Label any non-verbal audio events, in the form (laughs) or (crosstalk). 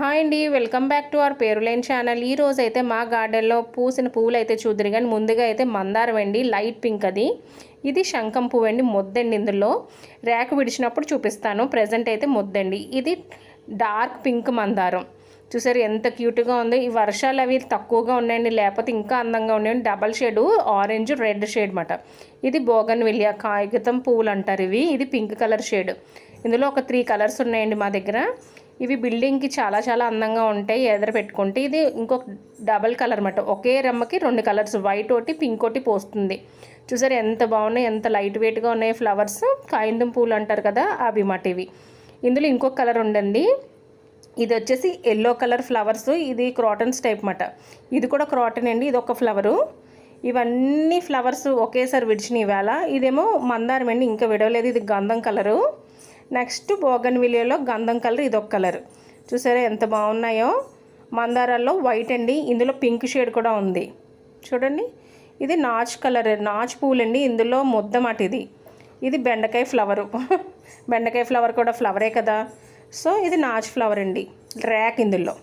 Hi అండి welcome back to our పేరులేని channel. ఈ రోజు అయితే మా గార్డెన్లో పూసిన పువ్వులు అయితే చూద్దరు కానీ ముందుగా అయితే మందారం అండి లైట్ పింక్ అది. ఇది శంఖం పువ్వు అండి ముద్దండి ఇందులో. ర్యాక్ విడిచినప్పుడు చూపిస్తాను ప్రజెంట్ అయితే ముద్దండి. ఇది డార్క్ పింక్ మందారం. చూసారు ఎంత క్యూట్గా ఉందో. ఈ వర్షాలు అవి తక్కువగా ఉన్నాయండి లేకపోతే ఇంకా అందంగా ఉన్నాయండి. Double shade orange red shade అనమాట ఇది బోగన్ విలియా కాగితం పువ్వులు అంటారు ఇవి. ఇది పింక్ కలర్ షేడ్. ఇందులో ఒక త్రీ కలర్స్ ఉన్నాయండి మా దగ్గర. ఇవి బిల్డింగ్కి చాలా చాలా అందంగా ఉంటాయి. ఎదర పెట్టుకుంటే ఇది ఇంకొక డబల్ కలర్ అనమాట ఒకే రెమ్మకి రెండు కలర్స్. వైట్ ఒకటి పింక్ ఒకటి పోస్తుంది. చూసారు ఎంత బాగున్నాయి ఎంత లైట్ వెయిట్గా ఉన్నాయి ఫ్లవర్స్. కాయిందం పూలు అంటారు కదా అవి మాట ఇవి. ఇందులో ఇంకొక కలర్ ఉండండి ఇది వచ్చేసి ఎల్లో కలర్ ఫ్లవర్స్. ఇది క్రాటన్స్ టైప్ మాట ఇది కూడా క్రాటన్ అండి ఇది ఒక ఫ్లవరు. ఇవన్నీ ఫ్లవర్స్ ఒకేసారి విడిచిన ఇవాళ. ఇదేమో మందారం అండి ఇంకా విడవలేదు. ఇది గంధం కలరు. నెక్స్ట్ బోగన్ విలియోలో గంధం కలర్ ఇది ఒక కలర్. చూసారా ఎంత బాగున్నాయో? మందారాల్లో వైట్ అండి ఇందులో పింక్ షేడ్ కూడా ఉంది. చూడండి ఇది నాచ్ కలర్ నాచ్ పూలండి ఇందులో ముద్ద మాట ఇది. ఇది బెండకాయ ఫ్లవరు. (laughs) బెండకాయ ఫ్లవర్ కూడా ఫ్లవరే కదా. సో ఇది నాచ్ ఫ్లవర్ అండి ర్యాక్ ఇందులో.